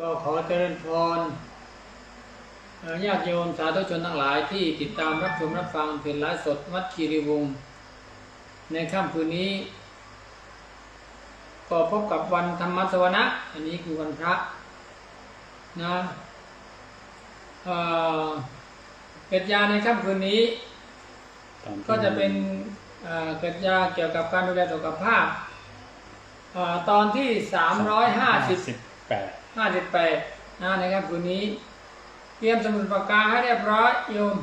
ก็ขอเจริญพรญาติโยมสาธุชนทั้งหลายที่ติดตามรับชมรับฟังเพลงไลฟ์สดวัดคีรีวงศ์ในค่ำคืนนี้ ก็พบกับวันธรรมสวนะ อันนี้คือวันพระนะเอ่อเกิดยาในค่ำคืนนี้ ก็จะเป็นเอ่อเกิดยาเกี่ยวกับการดูแลสุขภาพเอ่อตอนที่350สิบแปด 58นะในค่ำคืนนี้ เตรียมสมุดปากกาให้เรียบร้อยโยม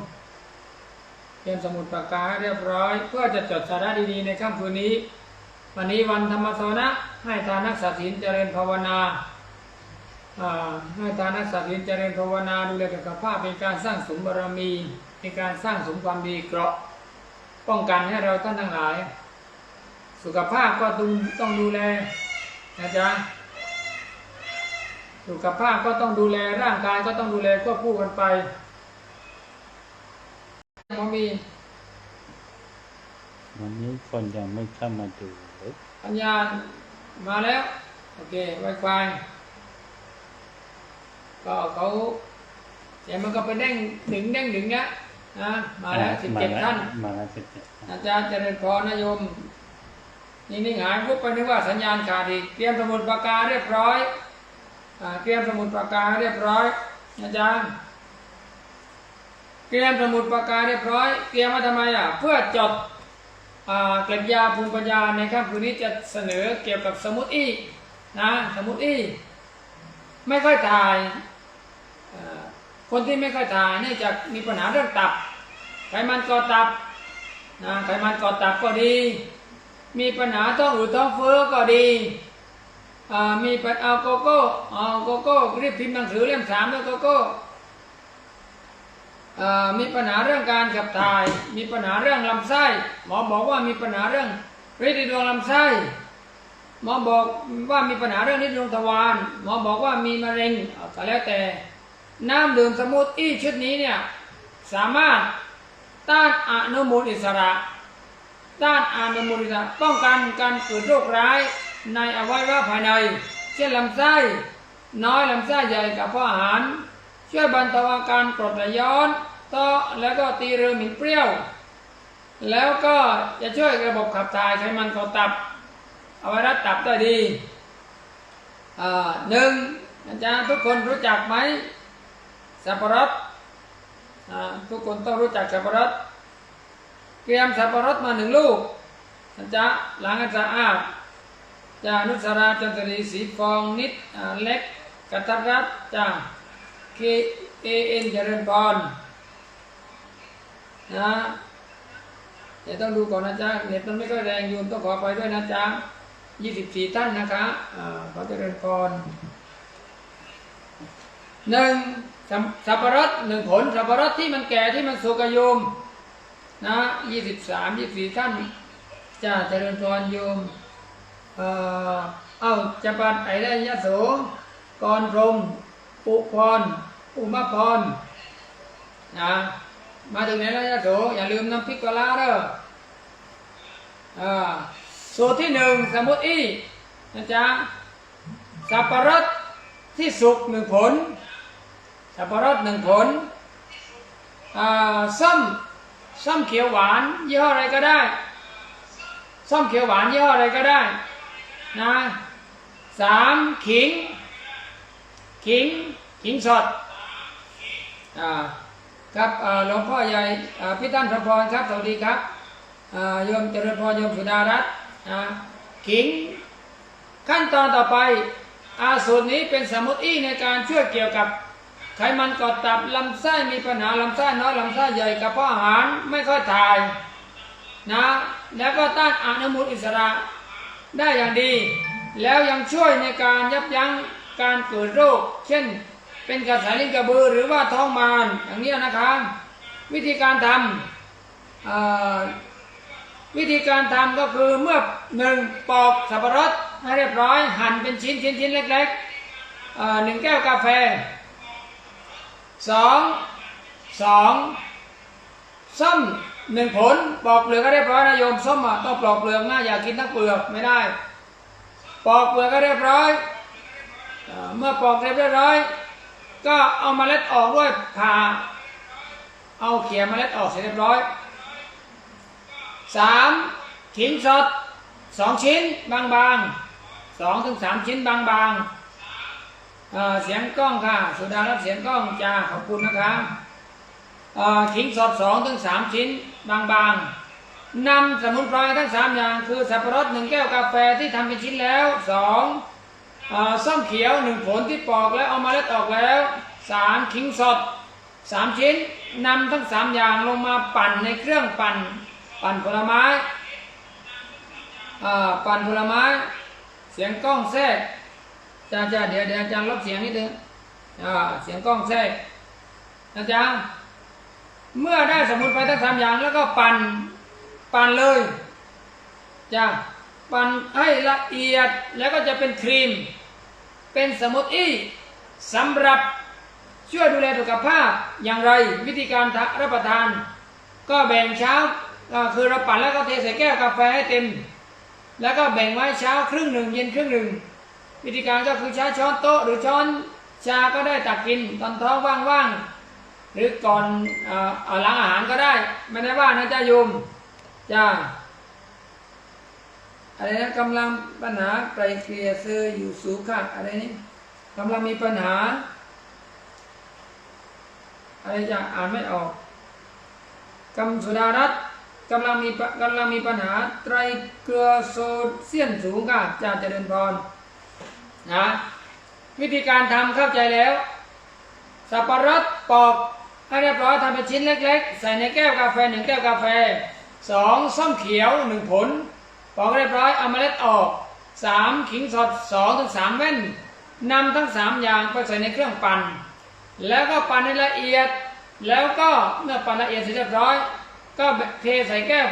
เตรียมสมุดปากกาให้เรียบร้อย เพื่อจะจดสาระดีๆในค่ำคืนนี้ วันนี้วันธรรมสวนะให้ทานนักสัตย์ศีลเจริญภาวนาให้ทานนักสัตย์ศีลเจริญภาวนาดูแลสุขภาพเป็นการสร้างสมบารมีเป็นการสร้างสมความดีเกราะป้องกันให้เราท่านทั้งหลาย สุขภาพก็ต้องต้องดูแลนะจ๊ะ สุขภาพก็ต้องดูแลร่างกายก็ต้องดูแลควบคู่กันไปหมอมีวันนี้คนยังไม่เข้ามาดูเลยปัญญามาแล้ว โอเคไวไฟก็เขาแต่มันก็ไปเด้งดึงเด้งดึงเนี้ยนะมาแล้วสิบเจ็ดมท่านมาแล้วสิบเจ็ดอาจารย์เจริญพรนะโยมนี่นี่หายปุ๊บไปนึกว่าสัญญาณขาดอีกเตรียมสมุดปากกาเรียบร้อยอ่า เตรียมสมุดปากกาเรียบร้อยอาจารย์เตรียมสมุดปากกาเรียบร้อยเตรียมมาทำไมอะเพื่อจดเกล็ดยาภูมิปัญญาในค่ำคืนนี้จะเสนอเกี่ยวกับสมุดอีนะสมุดอีไม่ค่อยถ่ายคนที่ไม่ค่อยถ่ายนื่จากมีปัญหาเรื่องตับไขมันก่อตับนะไขมันก่อตับก็ดี มีปัญหาท้องอืดท้องเฟ้อก็ดี มีปัญเอาโกโก้เอาโกโก้รีบพิมพ์หนังสือเล่มสามด้วโกโก้มีปัญหาเรื่องการขับถ่าย มีปัญหาเรื่องลำไส้หมอบอกว่ามีปัญหาเรื่องฤทธิ์ดวงลำไส้หมอบอกว่ามีปัญหาเรื่องนิดดวงทวารหมอบอกว่ามีมะเร็งก็แล้วแต่ น้ำดื่มสมูทอี้ชุดนี้เนี่ยสามารถต้านอนุมูลอิสระ ต้านอนุมูลอิสระป้องกันการเกิดโรคร้าย ในอวัยวะภายใน เช่นลำไส้ น้อยลำไส้ใหญ่กับพาะอาหาร ช่วยบรรเทาอาการกรดไหลย้อนต่อแล้วก็ตีเรือหมิ่นเปรี้ยว แล้วก็จะช่วยระบบขับถ่ายไขมันของตับอว้รัดตับได้ดีอ่าหนึ่งอาจารย์ทุกคนรู้จักไหมสับปะรดทุกคนต้องรู้จักสับปะรดเตรียมสับปะรดมาหนึ่งลูกนะจ๊ะล้างให้สะอาด จานุสราจันทรีสีฟองนิดเล็กกัตรัตจาเคเอเอ็นเจริญพรนะเดี๋ยวต้องดูก่อนนะจ๊ะเน็ตมันไม่ค่อยแรงโยูนต้องขอไปด้วยนะจ๊ะยี่สิบสี่ท่านนะคะอ่าขอเจริญพรหนึ่งสับปะรดหนึ่งผลสับปะรดที่มันแก่ที่มันสุกโยมนะยี่สิบสามยี่สี่ท่านจ้าเจริญพรโยม เอาจะปัดไอ้ได้ยะโสกรพรมปุพรอุมาพรนะมาถึงไหนแล้วยะโสอย่าลืมน้ำพริกปลาเด้ออ่าสูตรที่หนึ่งสมุทอีนะจ๊ะสับปะรดที่สุกหนึ่งผล สับปะรดหนึ่งผลส้มส้มเขียวหวานยี่ห้ออะไรก็ได้ส้มเขียวหวานยี่ห้ออะไรก็ได้ นะสามขิง ขิง ขิงสดอ่าครับหลวงพ่อใหญ่พี่ตั้นพระพรครับ สวัสดีครับโยมเจริญพรโยมสุดารัตน์ขิง ขั้นตอนต่อไปอาสูตรนี้เป็นสมุดอี้ในการช่วยเกี่ยวกับไขมันกอดตับลำไส้มีปัญหาลำไส้น้อยลำไส้ใหญ่กระเพาะอาหารไม่ค่อยถ่ายนะแล้วก็ต้านอนุมูลอิสระ ได้อย่างดี แล้วยังช่วยในการยับยั้งการเกิดโรค เช่น เป็นกระสายลิ้นกระบือหรือว่าท้องมารอย่างนี้นะครับวิธีการทำวิธีการทำก็คือเมื่อหนึ่งปอกสับปะรดให้เรียบร้อยหั่นเป็นชิ้นชิ้นชิ้นเล็กๆเอ่อหนึ่งแก้วกาแฟสองสองส้ม หนึ่งผลปอกเปลือกก็เรียบร้อยนะโยมส้มอะต้องปลอกเปลือกนะอย่ากินทั้งเปลือกไม่ได้ปอกเปลือกก็เรียบร้อย เมื่อปอกเรียบร้อย ก็เอาเมล็ดออกด้วยผ่าเอาเขี่ยเมล็ดออกเสร็จเรียบร้อยสามขิงสดสองชิ้นบางๆสองถึงสามชิ้นบางๆเอ่อเสียงกล้องค่ะ สุดารับเสียงกล้องจ้าขอบคุณนะครับ ขิงสดสองถึงสามชิ้นบางๆนำสมุนไพรทั้งสามอย่าง คือสับปะรดหนึ่งแก้วกาแฟที่ทำเป็นชิ้นแล้วสองอส้มเขียวหนึ่งผลที่ปอกแล้วเอามาเล็ดออกแล้วสามขิงสดสามชิ้นนำทั้งสามอย่างลงมาปั่นในเครื่องปั่น ปั่นผลไม้ปั่นผลไม้ เสียงกล้องแทรกจ้าจ้าเดี๋ยวเดี๋ยวอาจารย์ลดเสียงนิดนึงอ่าเสียงกล้องแทรกอาจา เมื่อได้สมุนไพรทั้งสามอย่างแล้วก็ปั่นปั่นเลยจ้าปั่นให้ละเอียดแล้วก็จะเป็นครีม เป็นสมุทอีสำหรับช่วยดูแลสุขภาพอย่างไรวิธีการรับประทาน ก็แบ่งเช้าคือเราปั่นแล้วก็เทใส่แก้วกาแฟให้เต็ม แล้วก็แบ่งไว้เช้าครึ่งหนึ่งเย็นครึ่งหนึ่งวิธีการก็คือใช้ช้อนโต๊ะหรือช้อนชาก็ได้ตักกิน ตอนท้องว่างๆ หรือก่อนเอ่ออหลังอาหารก็ได้ ไม่ได้ว่านะจ้าโยมจ้าอะไรนะกำลังปัญหาไกลเกลี่ยเซอร์อยู่สูงค่ะอะไรนี่กำลังมีปัญหาอะไรจะอ่านไม่ออกกำสุดารัตกำลังมีกำลังมีปัญหาไตรเกลือโซเซียนสูงค่ะจาเจริญพรนะวิธีการทำเข้าใจแล้วสับปะรดปอก ให้เรียบร้อยทำเป็นชิ้นเล็กๆ ใส่ในแก้วกาแฟหนึ่งแก้วกาแฟสองส้มเขียวหนึ่งผลปอกเรียบร้อยเอาเมล็ดออกสามขิงสดสองถึงสามแว่นนำทั้งสามอย่างไปใส่ในเครื่องปั่นแล้วก็ปั่นให้ละเอียด แล้วก็เมื่อปั่นละเอียดเสร็จเรียบร้อย ก็เทใส่แก้ว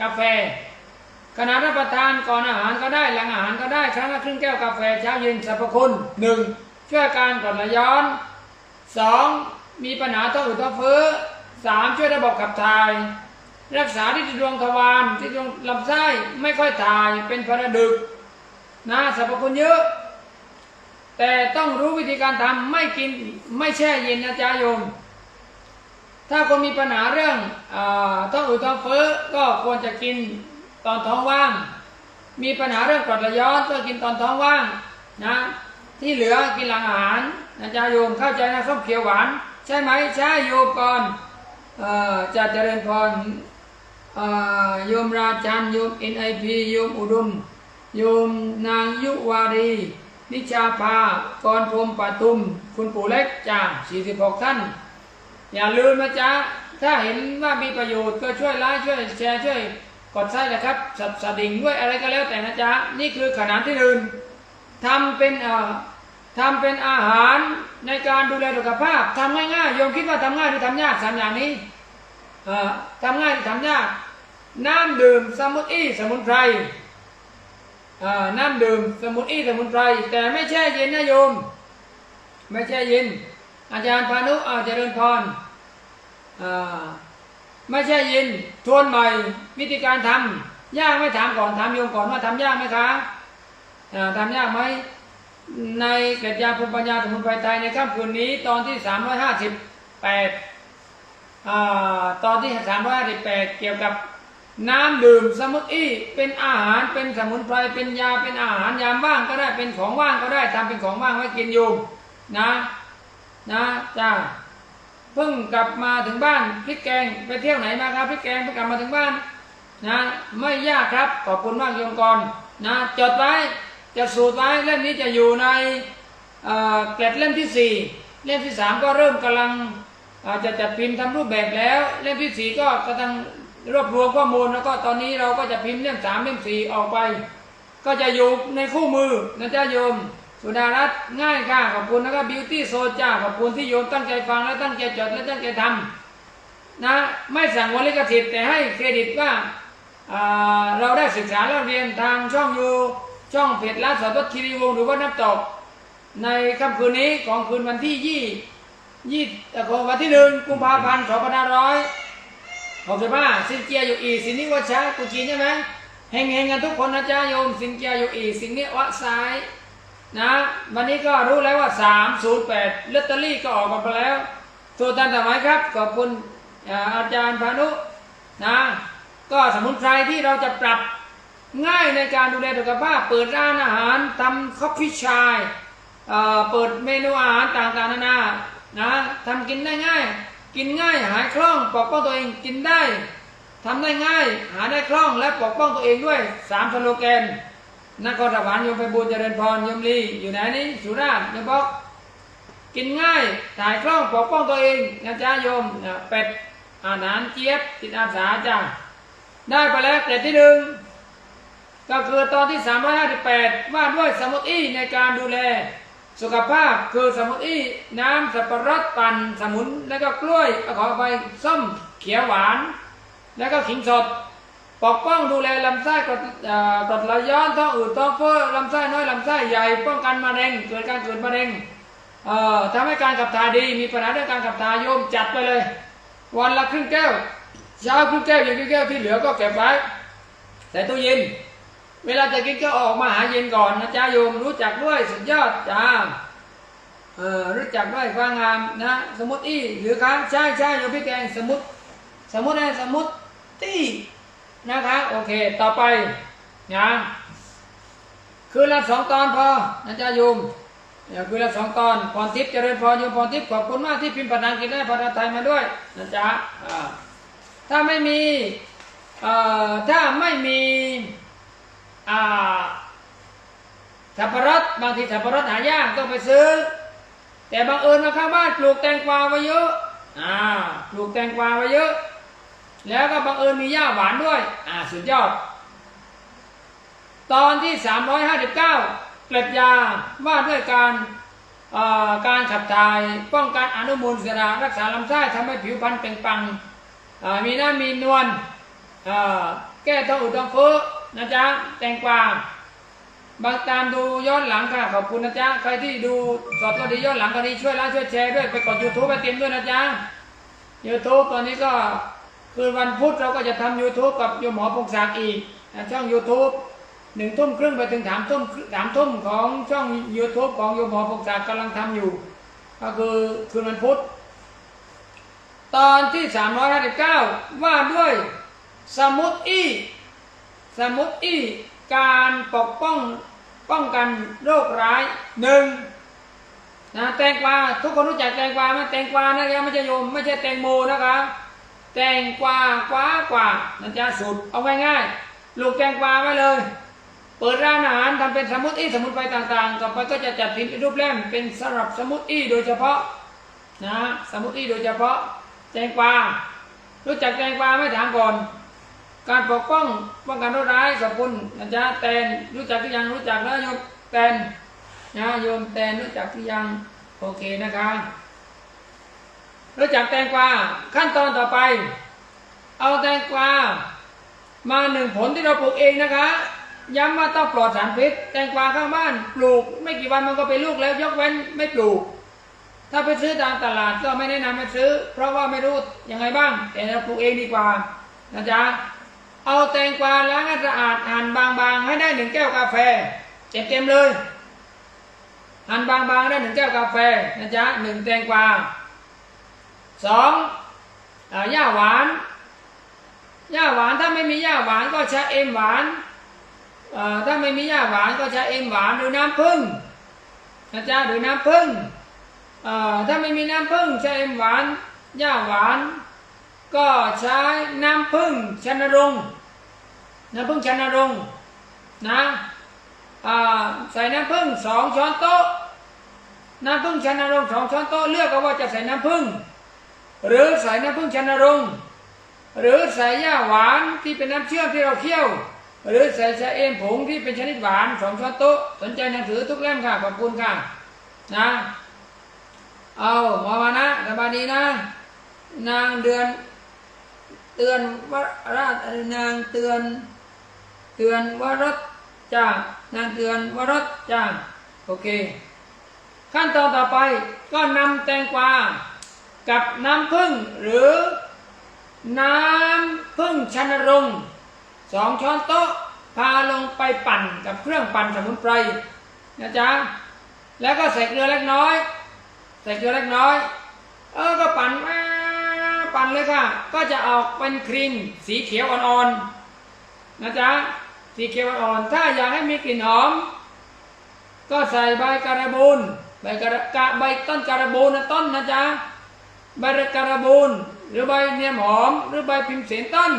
กาแฟขณะรับประทานก่อนอาหารก็ได้หลังอาหารก็ได้ครั้งละครึ่งแก้วกาแฟเช้าเย็นสรรพคุณหนึ่งช่วยการกรดไหลย้อนสอง มีปัญหาท้องอืดท้องเฟ้อสามช่วยระบบขับถ่าย รักษาที่ดวงทวารที่ดวงลำไส้ไม่ค่อยถ่ายเป็นพระดึกนะสรรพคุณเยอะ แต่ต้องรู้วิธีการทำไม่กินไม่แช่เย็นนะจ๊ะโยม ถ้าคนมีปัญหาเรื่องอาท้องอืดท้องเฟ้อก็ควรจะกินตอนท้องว่าง มีปัญหาเรื่องกรดไหลย้อนก็กินตอนท้องว่างนะที่เหลือกินหลังอาหารนะจ๊ะโยมเข้าใจนะส้มเขียวหวาน ใช่ไหมใช่โยมก่อนเอ่อจะเจริญพรโยมราชันโยม NIP โยมอุดม โยมนางยุวารี นิชาภากรพรมปทุม คุณปู่เล็กจ้า46 ท่าน อย่าลืมนะจ๊ะ ถ้าเห็นว่ามีประโยชน์ก็ช่วยไลค์ช่วยแชร์ช่วยกดไลค์นะครับสับสดิ่งด้วยอะไรก็แล้วแต่นะจ๊ะ นี่คือขนาดที่หนึ่งทำเป็นเอ่อ ทำเป็นอาหารในการดูแลสุขภาพทำง่ายๆโยมคิดว่าทำง่ายหรือทำยากสามอย่างนี้ทำง่ายหรือทำยาก น้ำดื่มสมุนอี้สมุนไพรน้ำดื่มสมุนอี้สมุนไพรแต่ไม่แช่เย็นนะโยม ไม่แช่เย็น อาจารย์พานุอาเจริญพรไม่ใช่ยินทวนใหม่วิธีการทำยากไม่ถามก่อนถามโยมก่อนว่าทำยากไหมคะอ่าทำยากไหม ในเกร็ดยาภูมิปัญญาสมุนไพรไทยในค่ำคืนนี้ตอนที่ 358อ่าตอนที่ 358 เกี่ยวกับน้ำดื่มสมุนอี้เป็นอาหารเป็นสมุนไพรเป็นยาเป็นอาหารยามว่างก็ได้เป็นของว่างก็ได้ทำเป็นของว่างไว้กินอยู่นะนะจ้าเพิ่งกลับมาถึงบ้านพริกแกงไปเที่ยวไหนมาครับพริกแกงเพิ่งกลับมาถึงบ้านนะไม่ยากครับขอบคุณมากโยมกรนะจดไว้ จะสูตรไว้เล่มนี้จะอยู่ในเกล็ดเล่มที่สี่เล่มที่สามก็เริ่มกำลังจะจัดพิมพ์ทำรูปแบบแล้ว เล่มที่สี่ก็กำลังรวบรวมข้อมูลแล้วก็ตอนนี้เราก็จะพิมพ์เล่มสามเล่มสี่ออกไป ก็จะอยู่ในคู่มือนะจ๊ะโยม สุดารัตน์ง่ายค่ะขอบคุณนะครับบิวตี้โซจ้าขอบคุณที่โยมตั้งใจฟังและตั้งใจจดและตั้งใจทำนะไม่สั่งวันลิขสิทธิ์แต่ให้เครดิตว่าอ่าเราได้ศึกษาและเรียนทางช่องยู ช่องเพจร้านสอดวัดคีรีวงหรือว่าน้ำตก ในค่ำคืนนี้ของคืนวันที่ยี่ยี่เอ่ของวันที่หนึ่งกุมภาพันธ์สองพันห้าร้อยหกสิบห้าสินเจียอยู่อีสินนิวัชชากุจีนใช่ไหมเฮงเฮงกันทุกคนนะจ๊ะโยมสินเจียอยู่อีสินนิวะซ้ายนะวันนี้ก็รู้แล้วว่า 308ลอตเตอรี่ก็ออกมาไปแล้วตัวท่านสมัยครับ ขอบคุณอาอาจารย์พานุนะ ก็สมุนไพรที่เราจะปรับ ง่ายในการดูแลสุขภาพ เปิดร้านอาหารทำคอฟฟี่ชายเเปิดเมนูอาหารต่างๆนานานะทำกินได้ง่าย กินง่ายหายคล่องปกป้องตัวเองกินได้ทำได้ง่าย หาได้คล่องและปกป้องตัวเองด้วยสามสโลแกนนครสวรรค์ยมไปบูญเจริญพรยมลีอยู่ไหนนี่สุราษฎร์ยมบอกกินง่ายถ่ายคล่องปกป้องตัวเองนะจ๊ะโยมเป็ดอาหารเจี๊ยบจิตอาสาจ้าได้ไปแล้วเกรดที่หนึ่ง ก็คือตอนที่ 358 ว่าด้วยสมุทรอีในการดูแล สุขภาพคือสมุทรอีน้ำสับปะรดปั่นสมุนแล้วก็กล้วยขอไปส้มเขียวหวาน แล้วก็ขิงสดปกป้องดูแลลำไส้กดกรดไหลย้อนท้องอืดท้องเฟ้อลำไส้น้อยลำไส้ใหญ่ป้องกันมะเร็งเกิดการเกิดมะเร็งทำให้การขับถ่ายดีมีปัญหาเรื่องการขับถ่ายโยมจัดไปเลย วันละครึ่งแก้วเช้าครึ่งแก้วเย็นครึ่งแก้วที่เหลือก็เก็บไว้ใส่ตู้เย็น เวลาจะกินก็ออกมาหาเย็นก่อนนะจ๊ะโยมรู้จักด้วยสุดยอดจ้าเออรู้จักด้วยความงามนะ สมุดอี้หรือครับใช่ใช่โยมพี่แกงสมุดสมุดนะสมุดตี้นะคะโอเคต่อไปนะคือละสองตอนพอนะจ๊ะโยมเนี่ยคือละสองตอนพรทิพย์เจริญพรโยมพรทิพย์ขอบคุณมากที่พิมพ์ภาษาอังกฤษได้ภาษาไทยมาด้วยนะจ๊ะอ่าถ้าไม่มีเอ่อถ้าไม่มี สับปะรดบางทีสับปะรดหายากต้องไปซื้อ แต่บางเอิญมาข้างบ้านปลูกแตงกวาไว้เยอะอ่าปลูกแตงกวาไว้เยอะ แล้วก็บังเอิญมีหญ้าหวานด้วย อ่าสุดยอด ตอนที่ 359 เกล็ดยาว่าด้วยการอ่อการขับถ่ายป้องกันอนุมูลอิสระรักษาลำไส้ทำให้ผิวพรรณเปล่งปลังอ่ามีหน้ามีนวลอ่าแก้ท้องอืดท้องเฟ้อ นะจ๊ะแตงกวาบางตามดูย้อนหลังค่ะขอบคุณนะจ๊ะใครที่ดูสดก็ดีย้อนหลังก็ดีช่วยไลค์ช่วยแชร์ด้วยไปกดยูทูบไปเตรียมด้วยนะจ๊ะ YouTube ตอนนี้ก็คือวันพุธเราก็จะทำ YouTube กับโยมหมอพงศักดิ์อีกช่อง YouTube หนึ่งทุ่มครึ่งไปถึงสามทุ่มสามทุ่มของช่อง YouTube ของโยมหมอพงศักดิ์กำลังทำอยู่ ก็คือคืนวันพุธตอนที่ 359 ว่าด้วยสมุดอี สมุดอีการปกป้องป้องกันโรคร้ายหนึ่งนะแตงกวาทุกคนรู้จักแตงกวาไหมแตงกวานะครับไม่ใช่โยมไม่ใช่แตงโมนะคะแตงกวากวากว่านะจ๊ะสูตรเอาง่ายๆลูกแตงกวาไว้เลย เปิดร้านอาหารทำเป็นสมุดอี้สมุนไพรต่างๆ ต่อไปก็จะจัดพิมพ์เป็นรูปเล่มเป็นสำหรับสมุดอี้โดยเฉพาะนะสมุดอี้โดยเฉพาะ แตงกวารู้จักแตงกวาไหม่ถามก่อน การปกป้องป้องกันโรคร้ายขอบคุณนะจ๊ะแตนรู้จักหรือยังรู้จักแล้วโยมแตนนะโยมแตนรู้จักหรือยังโอเคนะคะรู้จักแตงกวาขั้นตอนต่อไป เอาแตงกวามาหนึ่งผลที่เราปลูกเองนะคะย้ำว่าต้องปลอดสารพิษแตงกวาข้างบ้านปลูก ไม่กี่วันมันก็เป็นลูกแล้วยกเว้นไม่ปลูก ถ้าไปซื้อตามตลาดก็ไม่แนะนำให้ซื้อ เพราะว่าไม่รู้ยังไงบ้าง แต่เราปลูกเองดีกว่านะจ๊ะ เอาแตงกวาล้างให้สะอาดหั่นบางๆให้ได้หนึ่งแก้วกาแฟเต็มๆเลยหั่นบางๆได้หนึ่งแก้วกาแฟนะจ๊ะหนึ่งแตงกวาสองอ่าหญ้าหวานหญ้าหวานถ้าไม่มีหญ้าหวานก็ใช้เอ็มหวานถ้าไม่มีหญ้าหวานก็ใช้เอ็มหวานหรือน้ำผึ้งนะจ๊ะหรือน้ำผึ้งถ้าไม่มีน้ำผึ้งใช้เอ็มหวานหญ้าหวาน ก็ใช้น้ำผึ้งชนรงน้ำผึ้งชนรงนะใส่น้ำผึ้งสองช้อนโต๊ะ น้ำผึ้งชนรงสองช้อนโต๊ะเลือกเอาว่าจะใส่น้ำผึ้งหรือใส่น้ำผึ้งชนรงหรือใส่หญ้าหวานที่เป็นน้ำเชื่อมที่เราเคี่ยว หรือใส่ชาเอมผงที่เป็นชนิดหวานสองช้อนโต๊ะสนใจหนังสือทุกเล่มค่ะขอบคุณค่ะนะเอามอมานะสบายดีนะ นางเดือน เตือนวราชนางเตือน เตือนวรสจ้านางเตือนวรสจ้าโอเค ขั้นตอนต่อไปก็นำแตงกวากับน้ำผึ้งหรือ น้ำผึ้งชนรงสองช้อนโต๊ะพาลงไปปั่นกับเครื่องปั่นสมุนไพรนะจ๊ะแล้วก็ใส่เกลือเล็กน้อย ใส่เกลือเล็กน้อย เออก็ปั่นม่ ปั่นเลยค่ะ ก็จะออกเป็นครีมสีเขียวอ่อนๆนะจ๊ะสีเขียวอ่อนๆถ้าอยากให้มีกลิ่นหอม ก็ใส่ใบการะบูนใบกระกะใบต้นการะบูนนะต้นนะจ๊ะใบการะบูนหรือใบเนียมหอม หรือใบพิมพ์เสนต้น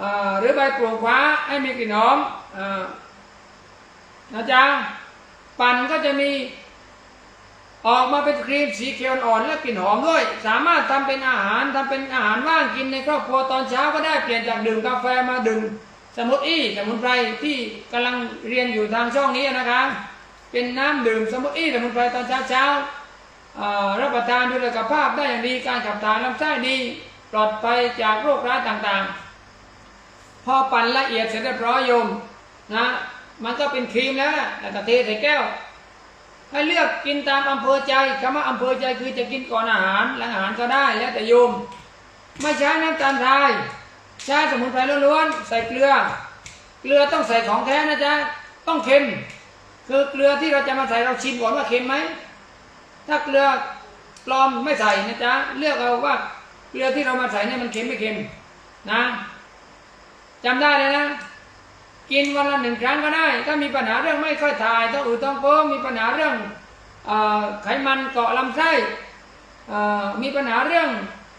อ่าหรือใบปลูกฟ้าให้มีกลิ่นหอมอ่านะจ๊ะปั่นก็จะมี ออกมาเป็นครีมสีเขียวอ่อนและกลิ่นหอมด้วย สามารถทำเป็นอาหารทำเป็นอาหารว่างกินในครอบครัวตอนเช้าก็ได้เปลี่ยนจากดื่มกาแฟมาดื่มสมุนอี้สมุนไพรที่กำลังเรียนอยู่ทางช่องนี้นะคะเป็นน้ำดื่มสมุนอี้สมุนไพรตอนเช้าเช้ารับประทานดูแลสุขภาพได้อย่างดีการขับถ่ายลำไส้ดีปลอดภัยจากโรคร้ายต่างๆ พอปั่นละเอียดเสร็จเรียบร้อยโยมนะมันก็เป็นครีมแล้วแล้วก็เทใส่แก้ว ให้เลือกกินตามอำเภอใจคำว่าอำเภอใจคือจะกินก่อนอาหารหลังอาหารก็ได้แล้วแต่โยม ไม่ใช้น้ำตาลทรายใช้สมุนไพรล้วนๆใส่เกลือ เกลือต้องใส่ของแท้นะจ๊ะต้องเค็ม คือเกลือที่เราจะมาใส่เราชิมก่อนว่าเค็มไหมถ้าเกลือปลอมไม่ใส่นะจ๊ะเลือกเอาว่าเกลือที่เรามาใส่เนี่ยมันเค็มไม่เค็มนะจำได้เลยนะ กินวันละหนึ่งครั้งก็ได้ ถ้ามีปัญหาเรื่องไม่ค่อยถ่ายต้องอืดต้องเพิ่มมีปัญหาเรื่องอไขมันเกาะลำไส้มีปัญหาเรื่อง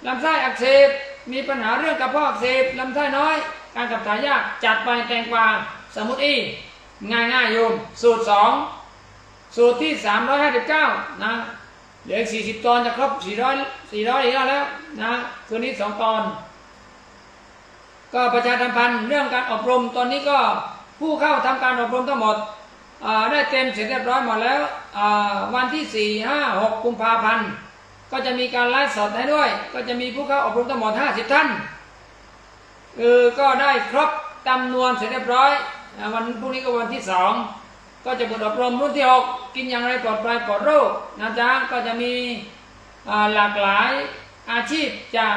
ลำไส้อักเสบ มีปัญหาเรื่องกระเพาะอักเสบลำไส้น้อย การขับถ่ายยากจัดไปแตงกวาสมุทรอีง่ายง่ายโยมสูตรสองสูตรที่359นะเหลืออีก40ตอนจะครบ400 400อีกแล้วนะคืนนี้2ตอน ก็ประชาสัมพันธ์เรื่องการอบรมตอนนี้ก็ผู้เข้าทำการอบรมทั้งหมดได้เต็มเสร็จเรียบร้อยหมดแล้ววันที่ 4 5 6กุมภาพันธ์ก็จะมีการไลฟ์สดให้ด้วย ก็จะมีผู้เข้าอบรมทั้งหมด 50 ท่านเออก็ได้ครบจำนวนเสร็จเรียบร้อยวันพรุ่งนี้ก็วันที่ 2 ก็จะเปิดอบรมรุ่นที่ 6 กินอย่างไรปลอดภัยปลอดโรคนะจ๊ะก็จะมีหลากหลายอาชีพจาก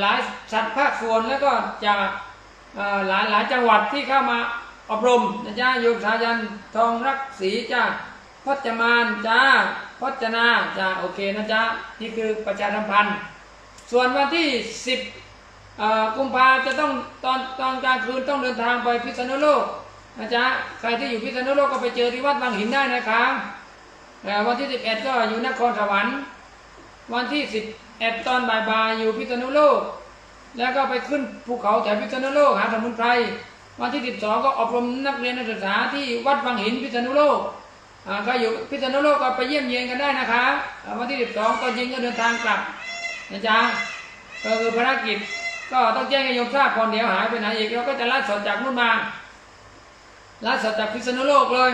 หลายสัตว์ภาคส่วนแล้วก็จากหลายหลายจังหวัดที่เข้ามาอบรมนะจ๊ะโยมสายันทองรักศรีจ้าพจมานจ้าพจนาจ้าโอเคนะจ๊ะนี่คือประชาสัมพันธ์ ส่วนวันที่10เอ่อกุมภาจะต้องตอนตอนกลางคืนต้องเดินทางไปพิษณุโลกนะจ๊ะใครที่อยู่พิษณุโลกก็ไปเจอที่วัดบางหินได้นะคะเอ่อวันที่ 11 ก็อยู่นครสวรรค์ วันที่11ตอนบ่ายๆอยู่พิษณุโลก แล้วก็ไปขึ้นภูเขาแถวพิษณุโลกหาสมุนไพรวันที่12ก็อบรมนักเรียนนักศึกษาที่วัดบางหินพิษณุโลกอ่าใครอยู่พิษณุโลกก็ไปเยี่ยมเยียนกันได้นะคะวันที่12ตอนเย็นก็เดินทางกลับนะจ๊ะก็คือภารกิจก็ต้องแจ้งให้โยมทราบก่อนเดี๋ยวหายไปไหนอีกเราก็จะไล่สดจากนู่นมาไล่สดจากพิษณุโลกเลย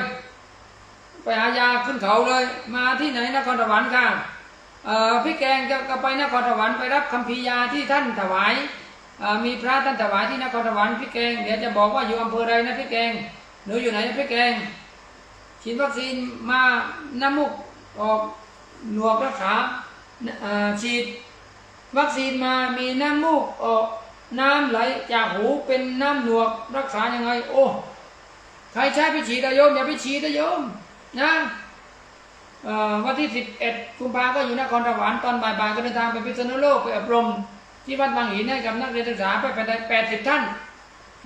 ไปหายาขึ้นเขาเลย มาที่ไหนนครสวรรค์ค่ะ พี่แกงจะก็ไปนครสวรรค์ไปรับคัมภีร์ยาที่ท่านถวายมีพระท่านถวายที่นครสวรรค์พี่แกงเดี๋ยวจะบอกว่าอยู่อำเภอใดนะพี่แกงหนูอยู่ไหนนะพี่แกงฉีดวัคซีนมาน้ำมูกออกหนวกรักษาฉีดวัคซีนมามีน้ำมูกออกน้ำไหลจากหูเป็นน้ำหนวกรักษายังไง โอ้ใครใช้ไปฉีดอะโยมอย่าไปฉีดนะโยมนะ วันที่ 11 กุมภาก็อยู่นครสวรรค์ตอนบ่ายๆก็เดินทางไปพิษณุโลกไปอบรม ที่วัดบางหินให้กับนักเรียนศึกษาไปไปด้80ท่าน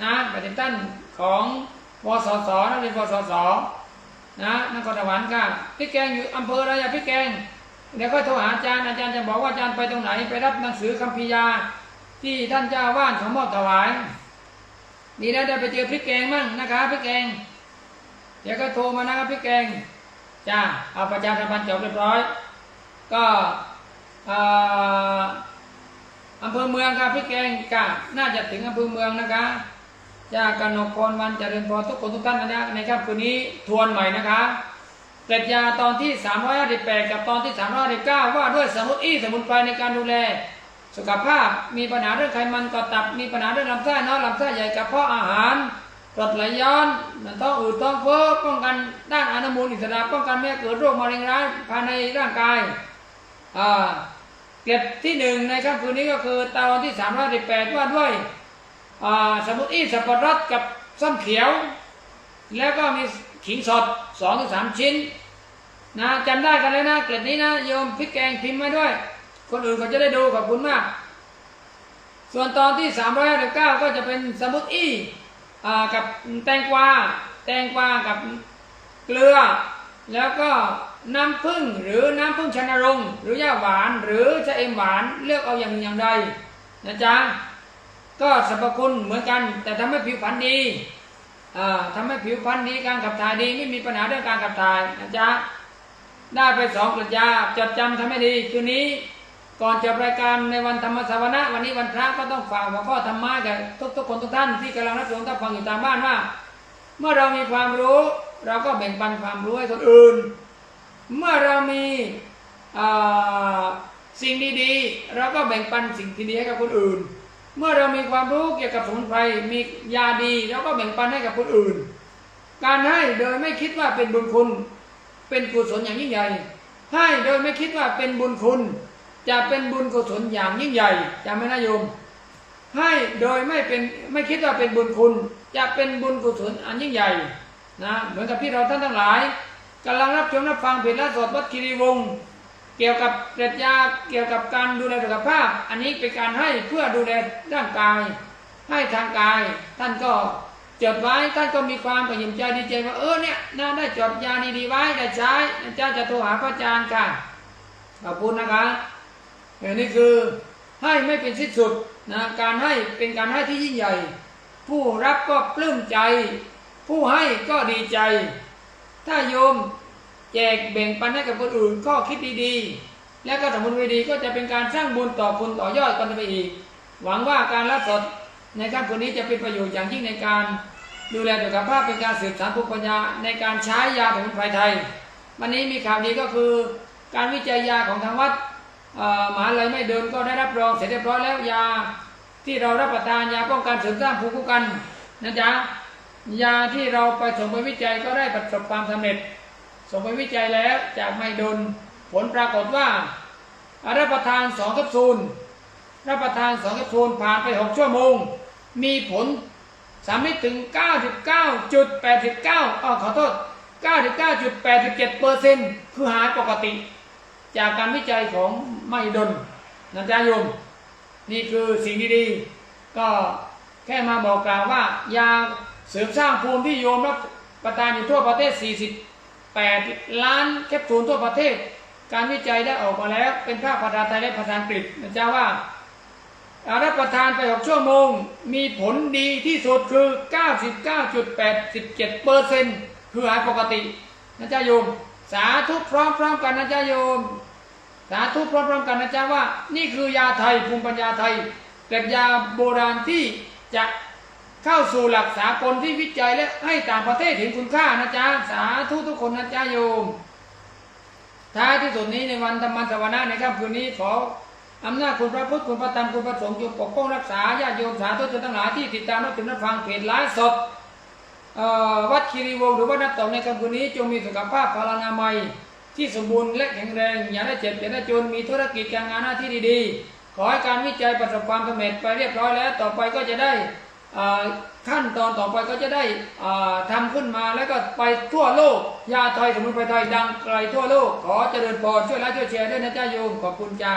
นะ80ท่านของวสสนักเรียนวสสนะนครสวรรค์ค่ะพี่แกงอยู่อำเภออะไรอะพี่แกงเดี๋ยวก็โทรหาอาจารย์อาจารย์จะบอกว่าอาจารย์ไปตรงไหนไปรับหนังสือคัมภียา ที่ท่านเจ้าอาวาสเขามอบถวายนี่นะได้ไปเจอพี่แกงมั่งนะคะพี่แกงเดี๋ยวก็โทรมานะครับพี่แกง จ้าเอาประชาสัมพันธ์จบเรียบร้อย ก็อำเภอเมืองครับพี่แกงกะน่าจะถึงอำเภอเมืองนะคะจากกนกพรวันเจริญพรทุกคนทุกท่านนะในครับคืนนี้ทวนใหม่นะคะเกร็ดยาตอนที่ 358 กับตอนที่ 359 ว่าด้วยสมุนอี้สมุนไพรในการดูแล สุขภาพมีปัญหาเรื่องไขมันกอตับมีปัญหาเรื่องลำไส้น้อยลำไส้ใหญ่กระเพาะอาหาร กรดไหลย้อนท้องอืดท้องเฟ้อป้องกันด้านอนุมูลอิสระป้องกันไม่ให้เกิดโรคมะเร็งร้ายภายในร่างกายเกร็ดที่หนึ่งในค่ำคืนนี้ก็คือตอนที่358ว่าด้วยสมุนอี้สับปะรดกับส้มเขียว แล้วก็มีขิงสดสองถึงสามชิ้นนะจำได้กันแล้วนะเกล็ดนี้นะโยมพริกแกงพิมพ์มาด้วย คนอื่นเขาจะได้ดูขอบคุณมาก ส่วนตอนที่ 359 ก็จะเป็นสมุทอีอ่า กับแตงกวาแตงกวากับเกลือ แล้วก็น้ำผึ้งหรือน้ำผึ้งชนรงหรือย่าหวานหรือชะเอมหวานเลือกเอาอย่างอย่างใดนะจ๊ะก็สรรพคุณเหมือนกัน แต่ทำให้ผิวพรรณดีอ่าทำให้ผิวพรรณดีการขับถ่ายดีไม่มีปัญหาเรื่องการขับถ่ายนะจ๊ะได้ไปสองกระยาจดจำทำให้ดีคืนนี้ ก่อนจบรายการในวันธรรมสวนะวันนี้วันพระก็ต้องฝากหัวข้อธรรมะกับทุกๆคนทุกท่านที่กำลังรับชมรับฟังอยู่ตามบ้านว่า เมื่อเรามีความรู้ เราก็แบ่งปันความรู้ให้คนอื่น เมื่อเรามีสิ่งดีๆ เราก็แบ่งปันสิ่งที่ดีให้กับคนอื่น เมื่อเรามีความรู้เกี่ยวกับสมุนไพรมียาดีเราก็แบ่งปันให้กับคนอื่น การให้โดยไม่คิดว่าเป็นบุญคุณ เป็นกุศลอย่างยิ่งใหญ่ ให้โดยไม่คิดว่าเป็นบุญคุณ จะเป็นบุญกุศลอย่างยิ่งใหญ่จำไว้นะโยม ให้โดยไม่เป็นไม่คิดว่าเป็นบุญคุณ จะเป็นบุญกุศลอันยิ่งใหญ่นะเหมือนกับที่เราท่านทั้งหลายกำลังรับชมรับฟังเพจและสดวัดคีรีวงศ์เกี่ยวกับเกล็ดยาเกี่ยวกับการดูแลสุขภาพ อันนี้เป็นการให้เพื่อดูแลร่างกาย ให้ทางกาย ท่านก็จดไว้ท่านก็มีความประยิมใจดีใจว่าเออเนี่ยน่าได้จดยานี้ดีไว้ได้ใช้อาจารย์จะโทรหาพระอาจารย์ค่ะขอบคุณนะคะ ออนี่คือให้ไม่เป็นสิ้นสุดนะการให้เป็นการให้ที่ยิ่งใหญ่ ผู้รับก็ปลื้มใจ ผู้ให้ก็ดีใจ ถ้าโยมแจกแบ่งปันให้กับคนอื่นก็คิดดีๆ แล้วก็สมบูรณ์ไว้ดีก็จะเป็นการสร้างบุญต่อคุณต่อยอดกันไปอีก หวังว่าการรับสดในค่ำคืนนี้จะเป็นประโยชน์อย่างยิ่งในการดูแลสุขภาพเป็นการสืบสานภูมิปัญญาในการใช้ยาสมุนไพรไทย วันนี้มีข่าวดีก็คือ การวิจัยยาของทางวัด เอ่อมหาลัยไม่เดินก็ได้รับรองเสร็จเรียบร้อยแล้วยาที่เรารับประทานยาป้องกันเสริมสร้างภูมิคุ้มกันนะจ๊ะยาที่เราไปส่งไปวิจัยก็ได้ประสบความสำเร็จ ส่งไปวิจัยแล้วจากไม่โดนผลปรากฏว่ารับประทานสองแคปซูลรับประทานสองแคปซูลผ่านไปหกชั่วโมง มีผลสามารถถึง 99.89อ้อขอโทษ 99.87เปอร์เซ็นต์คือหายปกติ จากการวิจัยของไม่ดนนะจ๊ะโยม นี่คือสิ่งดีๆ ก็แค่มาบอกกล่าวว่ายาเสริมสร้างภูมิที่โยมรับประทานอยู่ทั่วประเทศ 48 ล้านแคปซูลทั่วประเทศ การวิจัยได้ออกมาแล้วเป็นภาคภาษาไทยและภาษาอังกฤษนะจ๊ะว่ารับประทานไป 6 ชั่วโมง มีผลดีที่สุดคือ 99.87เปอร์เซ็นต์คือหายปกตินะจ๊ะโยม สาธุพร้อมๆกันนะจ๊ะโยม สาธุพร้อมๆกันนะจ๊ะว่า นี่คือยาไทยภูมิปัญญาไทยเป็นยาโบราณที่จะเข้าสู่หลักสากลที่วิจัยและให้ต่างประเทศเห็นคุณค่านะจ๊ะสาธุทุกคนนะจ๊ะโยม ท้ายที่สุดนี้ในวันธรรมสวนาในค่ำคืนนี้ขออำนาจคุณพระพุทธคุณพระธรรมคุณพระสงฆ์จงปกป้องรักษาญาติโยมสาธุชนทั้งหลายที่ติดตามรับชมรับฟังเพจไลฟ์สด วัดคีรีวงหรือวัดนับตองในคำคืนนี้จงมีสุขภาพพลานามัย ที่สมบูรณ์และแข็งแรง อย่าได้เจ็บอย่าได้จนมีธุรกิจการงานหน้าที่ดีๆ ขอให้การวิจัยประสบความสำเร็จไปเรียบร้อยแล้ว ต่อไปก็จะได้ขั้นตอนต่อไปก็จะได้อ่าทำขึ้นมาแล้วก็ไปทั่วโลก ยาไทยสมุนไพรไทยดังไกลทั่วโลก ขอเจริญพรช่วยไลค์ช่วยแชร์ด้วยนะจ้าโยมขอบคุณจ้า